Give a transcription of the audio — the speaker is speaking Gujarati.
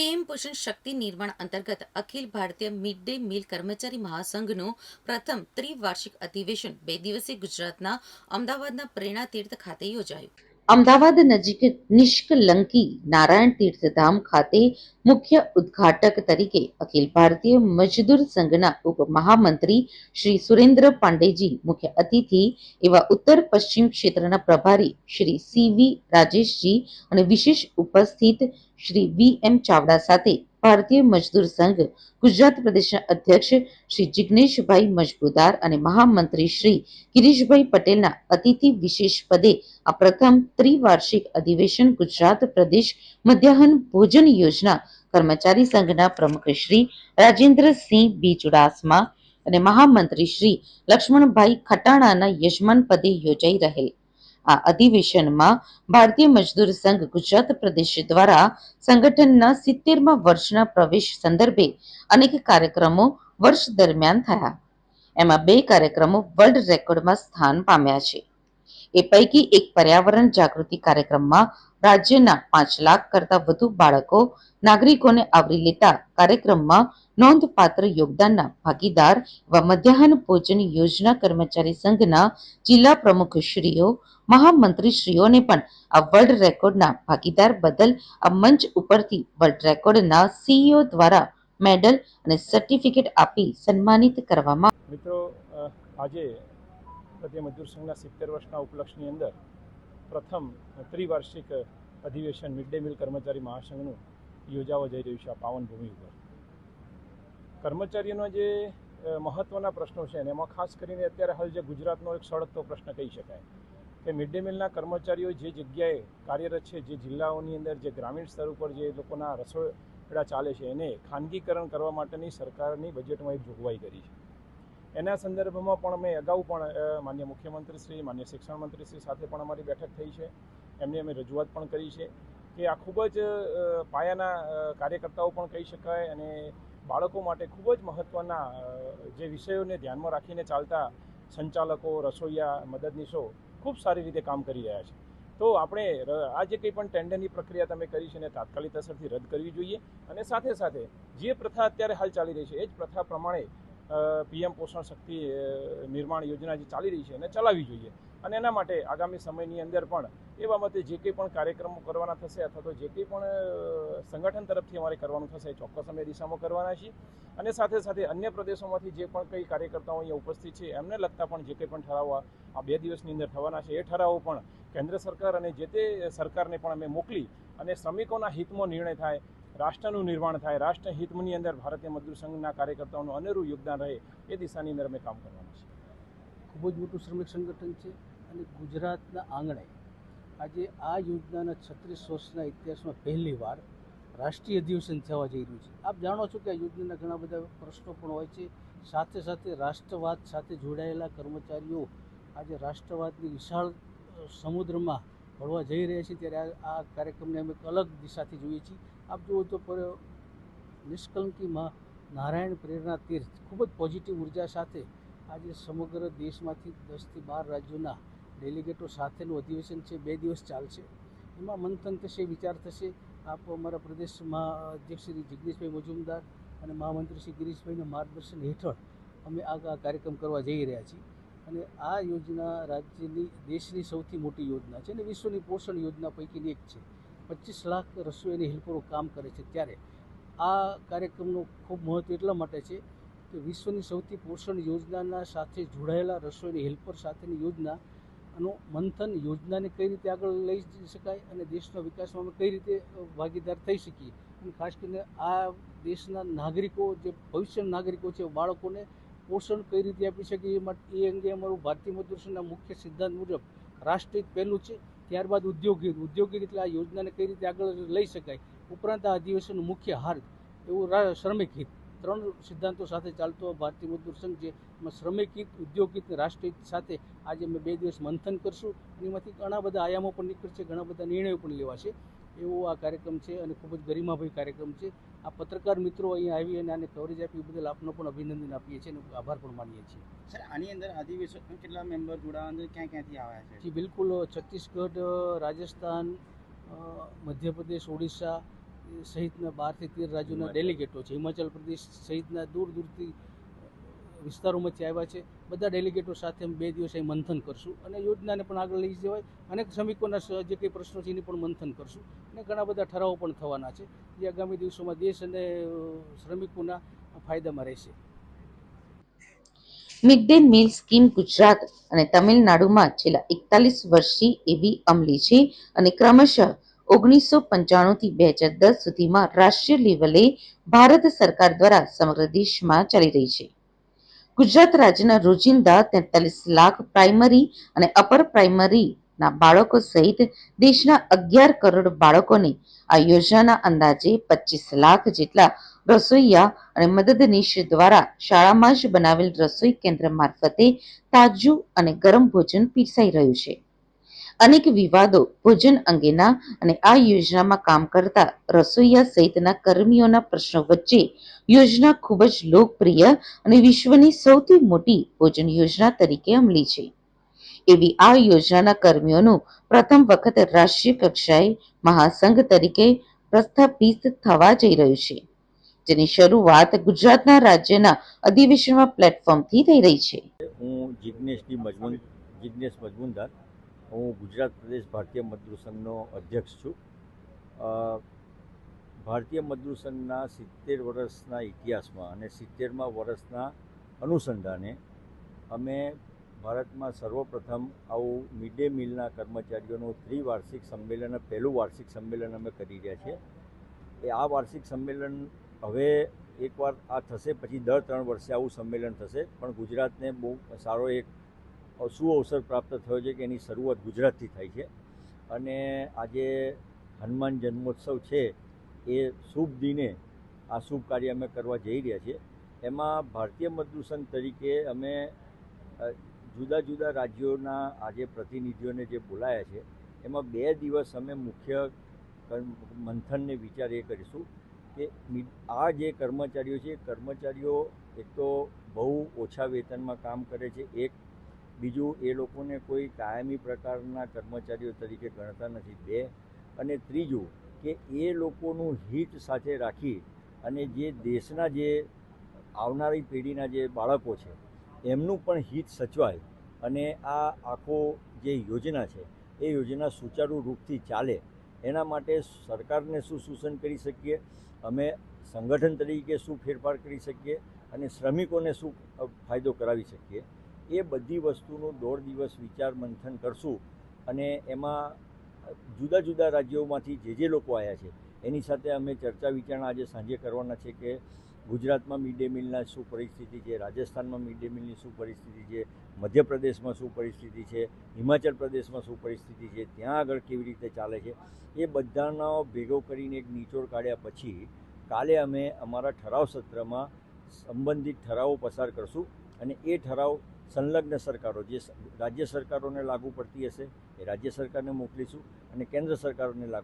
પીએમ પોષણ શક્તિ નિર્માણ અંતર્ગત Akhil Bharatiya mid day mill કર્મચારી મહાસંઘનું પ્રથમ ત્રિવાર્ષિક અધિવેશન બે દિવસીય ગુજરાતના અમદાવાદના પ્રેરણા તીર્થ ખાતે યોજાયું. અમદાવાદ નજીક નિષ્કલંકી નારાયણ તીર્થધામ ખાતે મુખ્ય ઉદ્ઘાટક તરીકે અખિલ ભારતીય મજદૂર સંઘના ઉપમહામંત્રી શ્રી સુરેન્દ્ર પાંડેજી મુખ્ય અતિથિ એવા ઉત્તર પશ્ચિમ ક્ષેત્રના પ્રભારી શ્રી સી વી રાજેશજી અને વિશેષ ઉપસ્થિત શ્રી વી એમ ચાવડા સાથે ભારતીય મજદૂર સંઘ ગુજરાત પ્રદેશના અધ્યક્ષ શ્રી જિગ્નેશભાઈ મજબૂદાર અને મહામંત્રી શ્રી ગિરીશભાઈ પટેલના અતિથિ વિશેષ પદે આ પ્રથમ ત્રિવાર્ષિક અધિવેશન ગુજરાત પ્રદેશ મધ્યાહન ભોજન યોજના કર્મચારી સંઘના પ્રમુખ શ્રી રાજેન્દ્રસિંહ બી ચુડાસમા અને મહામંત્રી શ્રી લક્ષ્મણભાઈ ખટાણાના યજમાન પદે યોજાઈ રહેલ. આ અધિવેશનમાં ભારતીય મજદૂર સંઘ ગુજરાત પ્રદેશ દ્વારા સંગઠનના સિત્તેરમા વર્ષના પ્રવેશ સંદર્ભે અનેક કાર્યક્રમો વર્ષ દરમિયાન થયા. એમાં બે કાર્યક્રમો વર્લ્ડ રેકોર્ડમાં સ્થાન પામ્યા છે. એ પૈકી એક પર્યાવરણ જાગૃતિ કાર્યક્રમમાં રાજ્યના પાંચ લાખ કરતા વધુ બાળકો, નાગરિકોને આવરી લેતા કાર્યક્રમમાં નોંધપાત્ર યોગદાનના ભાગીદાર એવા મધ્યાહન ભોજન યોજના કર્મચારી સંઘના જિલ્લા પ્રમુખશ્રીઓ, મહામંત્રીશ્રીઓને પણ આ વર્લ્ડ રેકોર્ડના ભાગીદાર બદલ આ મંચ ઉપરથી વર્લ્ડ રેકોર્ડના સીઈઓ દ્વારા મેડલ અને સર્ટિફિકેટ આપી સન્માનિત કરવામાં મિત્રો આજે ભારતીય સંઘના સિત્તેર વર્ષના ઉપલક્ષની અંદર પ્રથમ ત્રિવાર્ષિક અધિવેશન મિડ ડે મિલ કર્મચારી મહાસંઘનું યોજાવા જઈ રહ્યું છે આ પાવન ભૂમિ ઉપર. કર્મચારીઓનો જે મહત્ત્વના પ્રશ્નો છે અને એમાં ખાસ કરીને અત્યારે હાલ જે ગુજરાતનો એક સળગતો પ્રશ્ન કહી શકાય કે મિડ ડે મિલના કર્મચારીઓ જે જગ્યાએ કાર્યરત છે, જે જિલ્લાઓની અંદર જે ગ્રામીણ સ્તર ઉપર જે લોકોના રસોડા ચાલે છે એને ખાનગીકરણ કરવા માટેની સરકારની બજેટમાં એક જોગવાઈ કરી છે. એના સંદર્ભમાં પણ અમે અગાઉ પણ માન્ય મુખ્યમંત્રીશ્રી, માન્ય શિક્ષણ મંત્રીશ્રી સાથે પણ અમારી બેઠક થઈ છે. એમની અમે રજૂઆત પણ કરી છે કે આ ખૂબ જ પાયાના કાર્યકર્તાઓ પણ કહી શકાય અને બાળકો માટે ખૂબ જ મહત્ત્વના જે વિષયોને ધ્યાનમાં રાખીને ચાલતા સંચાલકો, રસોઈયા, મદદનીશો ખૂબ સારી રીતે કામ કરી રહ્યા છે. તો આપણે આ જે કંઈ પણ ટેન્ડરની પ્રક્રિયા તમે કરી છે એને તાત્કાલિક અસરથી રદ કરવી જોઈએ અને સાથે સાથે જે પ્રથા અત્યારે હાલ ચાલી રહી છે એ જ પ્રથા પ્રમાણે પીએમ પોષણ શક્તિ નિર્માણ યોજના જે ચાલી રહી છે એને ચલાવવી જોઈએ. અને એના માટે આગામી સમયની અંદર પણ એ બાબતે જે કંઈ પણ કાર્યક્રમો કરવાના થશે અથવા તો જે કંઈ પણ સંગઠન તરફથી અમારે કરવાનું થશે એ ચોક્કસ અમે દિશામાં કરવાના છીએ. અને સાથે સાથે અન્ય પ્રદેશોમાંથી જે પણ કંઈ કાર્યકર્તાઓ અહીંયા ઉપસ્થિત છે એમને લગતા પણ જે કંઈ પણ ઠરાવો આ- બે દિવસની અંદર થવાના છે એ ઠરાવો પણ કેન્દ્ર સરકાર અને જે તે સરકારને પણ અમે મોકલી અને શ્રમિકોના હિતમાં નિર્ણય થાય રાષ્ટ્રનું નિર્માણ થાય રાષ્ટ્ર હિતની અંદર ભારતીય મજદૂર સંઘના કાર્યકર્તાઓનું અનેરું યોગદાન રહે એ દિશાની અંદર અમે કામ કરવાના છે ખૂબ જ મોટું શ્રમિક સંગઠન છે અને ગુજરાતના આંગણે આજે આ યોજનાના છત્રીસ વર્ષના ઇતિહાસમાં પહેલી વાર રાષ્ટ્રીય અધિવેશન થવા જઈ રહ્યું છે. આપ જાણો છો કે આ યોજનાના ઘણા બધા પ્રશ્નો પણ હોય છે. સાથે સાથે રાષ્ટ્રવાદ સાથે જોડાયેલા કર્મચારીઓ આજે રાષ્ટ્રવાદની વિશાળ સમુદ્રમાં ભળવા જઈ રહ્યા છીએ ત્યારે આ કાર્યક્રમને અમે અલગ દિશાથી જોઈએ છીએ. આપ જુઓ તો પર નિષ્કલંકીમાં નારાયણ પ્રેરણા તીર્થ ખૂબ જ પોઝિટિવ ઊર્જા સાથે આજે સમગ્ર દેશમાંથી દસથી બાર રાજ્યોના ડેલિગેટો સાથેનું અધિવેશન છે. બે દિવસ ચાલશે. એમાં મંથન થશે, વિચાર થશે. આપ અમારા પ્રદેશમાં અધ્યક્ષ શ્રી જગદીશભાઈ મજુમદાર અને મહામંત્રી શ્રી ગિરીશભાઈના માર્ગદર્શન હેઠળ અમે આ કાર્યક્રમ કરવા જઈ રહ્યા છીએ. અને આ યોજના રાજ્યની, દેશની સૌથી મોટી યોજના છે અને વિશ્વની પોષણ યોજના પૈકીની એક છે. પચીસ લાખ રસોઈની હેલ્પરો કામ કરે છે ત્યારે. આ કાર્યક્રમનું ખૂબ મહત્ત્વ એટલા માટે છે કે વિશ્વની સૌથી પોષણ યોજનાના સાથે જોડાયેલા રસોઈની હેલ્પર સાથેની યોજના આનું મંથન યોજનાને કઈ રીતે આગળ લઈ શકાય અને દેશના વિકાસમાં અમે કઈ રીતે ભાગીદાર થઈ શકીએ? અને ખાસ કરીને આ દેશના નાગરિકો, જે ભવિષ્યના નાગરિકો છે, બાળકોને પોષણ કઈ રીતે આપી શકીએ એ માટે એ અંગે અમારું ભારતીય સંઘના મુખ્ય સિદ્ધાંત મુજબ રાષ્ટ્રહિત પહેલું છે, ત્યારબાદ ઉદ્યોગ હિત ઉદ્યોગ એટલે આ યોજનાને કઈ રીતે આગળ લઈ શકાય? ઉપરાંત આ અધિવેશનનું મુખ્ય હાર એવું શ્રમિક હિત. ત્રણ સિદ્ધાંતો સાથે ચાલતો ભારતીય મજદૂર સંઘ છે. એમાં શ્રમિક હિત ઉદ્યોગ હિત રાષ્ટ્રહિત સાથે આજે અમે બે દિવસ મંથન કરશું. એમાંથી ઘણા બધા આયામો પણ નીકળશે, ઘણા બધા નિર્ણયો પણ લેવાશે. એવો આ કાર્યક્રમ છે અને ખૂબ જ ગરિમાભય કાર્યક્રમ છે. આ પત્રકાર મિત્રો અહીંયા આવી અને આને કવરેજ આપી બદલ આપનો પણ અભિનંદન આપીએ છીએ અને આભાર પણ માનીએ છીએ. સર આની અંદર અધિવેશન કેટલા મેમ્બર જોડાવા અંદર ક્યાં ક્યાંથી આવ્યા છે? જી બિલકુલ છત્તીસગઢ રાજસ્થાન મધ્યપ્રદેશ ઓડિશા સહિતના બારથી તેર રાજ્યોના. ડેલિગેટો છે. હિમાચલ પ્રદેશ સહિતના દૂર દૂરથી વિસ્તારોમાંથી આવ્યા છે. બધા ડેલિગેટો સાથે બે દિવસ અહીં મંથન કરશું અને યોજનાને પણ આગળ લઈ જવાય. અનેક શ્રમિકોના જે કંઈ પ્રશ્નો છે એની પણ મંથન કરશું. અને ઘણા બધા ઠરાવો પણ થવાના છે, જે આગામી દિવસોમાં દેશ અને શ્રમિકોના ફાયદામાં રહેશે. Mid day meal scheme Gujarat અને તમિલનાડુમાં છેલ્લા એકતાલીસ વર્ષથી એવી અમલી છે અને ક્રમશઃ ઓગણીસો પંચાણુંથી બે હજાર દસ સુધીમાં રાષ્ટ્રીય લેવલે ભારત સરકાર દ્વારા સમગ્ર દેશમાં ચાલી રહી છે. ગુજરાત રાજ્યના રોજિંદા તેતાલીસ લાખ પ્રાઇમરી અને અપર પ્રાઇમરીના બાળકો સહિત દેશના અગિયાર કરોડ બાળકોને આ યોજનાના અંદાજે પચીસ લાખ જેટલા રસોઈયા અને મદદનીશ દ્વારા શાળામાં જ બનાવેલ રસોઈ કેન્દ્ર મારફતે તાજું અને ગરમ ભોજન પીરસાઈ રહ્યું છે. અનેક વિવાદો ભોજન અંગેના અને આ યોજનામાં કામ કરતા રસોઈયા સહિતના કર્મીઓના પ્રશ્નો વચ્ચે યોજના ખૂબ જ લોકપ્રિય અને વિશ્વની સૌથી મોટી ભોજન યોજના તરીકે અમલી છે. એવી આ યોજનાના કર્મીઓનું પ્રથમ વખત રાષ્ટ્રીય કક્ષાએ મહાસંઘ તરીકે પ્રસ્થાપિત થવા જઈ રહ્યું છે, જેની શરૂઆત ગુજરાતના રાજ્યના અધિવેશનમાં પ્લેટફોર્મથી થઈ રહી છે. હું જિજ્ઞેશ મજમુન જિજ્ઞેશ મજમુનદાર હું ગુજરાત પ્રદેશ ભારતીય મજદૂર સંઘનો અધ્યક્ષ છું. ભારતીય મજદૂર સંઘના સિત્તેર વર્ષના ઇતિહાસમાં અને સિત્તેરમાં વર્ષના અનુસંધાને અમે ભારતમાં સર્વપ્રથમ આવું મિડ ડે મિલના કર્મચારીઓનું ત્રિવાર્ષિક સંમેલન, પહેલું વાર્ષિક સંમેલન અમે કરી રહ્યા છીએ. એ આ વાર્ષિક સંમેલન હવે એકવાર આ થશે, પછી દર ત્રણ વર્ષે આવું સંમેલન થશે. પણ ગુજરાતને બહુ સારો એક સુઅવસર પ્રાપ્ત થયો છે કે એની શરૂઆત ગુજરાતથી થાય છે. અને આજે હનુમાન જન્મોત્સવ છે એ શુભ દિને આ શુભ કાર્ય અમે કરવા જઈ રહ્યા છીએ. એમાં ભારતીય મજદૂર સંઘ તરીકે અમે જુદા જુદા રાજ્યોના આજે પ્રતિનિધિઓને જે બોલાયા છે, એમાં બે દિવસ અમે મુખ્ય મંથનને વિચાર એ કરીશું કે આ જે કર્મચારીઓ છે, એ કર્મચારીઓ એક તો બહુ ઓછા વેતનમાં કામ કરે છે, એક બીજું, એ લોકોને કોઈ કાયમી પ્રકારના કર્મચારીઓ તરીકે ગણતા નથી. બે, અને ત્રીજું કે એ લોકોનું હિત સાથે રાખી અને જે દેશના જે આવનારી પેઢીના જે બાળકો છે, એમનું પણ હિત સચવાય અને આ આખો જે યોજના છે, એ યોજના સુચારુ રૂપથી ચાલે. એના માટે સરકારને શું સૂચન કરી શકીએ? અમે સંગઠન તરીકે શું ફેરફાર કરી શકીએ? અને શ્રમિકોને શું ફાયદો કરાવી શકીએ? એ બધી વસ્તુનું દોઢ દિવસ વિચાર મંથન કરશું અને એમાં જુદા જુદા રાજ્યોમાંથી જે જે લોકો આવ્યા છે, એની સાથે અમે ચર્ચા વિચારણા આજે સાંજે કરવાના છે કે ગુજરાતમાં મિડ ડે મિલના શું પરિસ્થિતિ છે, રાજસ્થાનમાં મિડ ડે મિલની શું પરિસ્થિતિ છે, મધ્યપ્રદેશમાં શું પરિસ્થિતિ છે, હિમાચલ પ્રદેશમાં શું પરિસ્થિતિ છે, ત્યાં આગળ કેવી રીતે ચાલે છે, એ બધાનો ભેગો કરીને એક નિચોડ કાઢ્યા પછી કાલે અમે અમારા ઠરાવ સત્રમાં સંબંધિત ઠરાવો પસાર કરશું અને એ ઠરાવ સંલગ્ન સરકારો, જે રાજ્ય સરકારોને લાગુ પડતી હશે એ રાજ્ય સરકારને મોકલીશું અને કેન્દ્ર સરકારોને લાગુ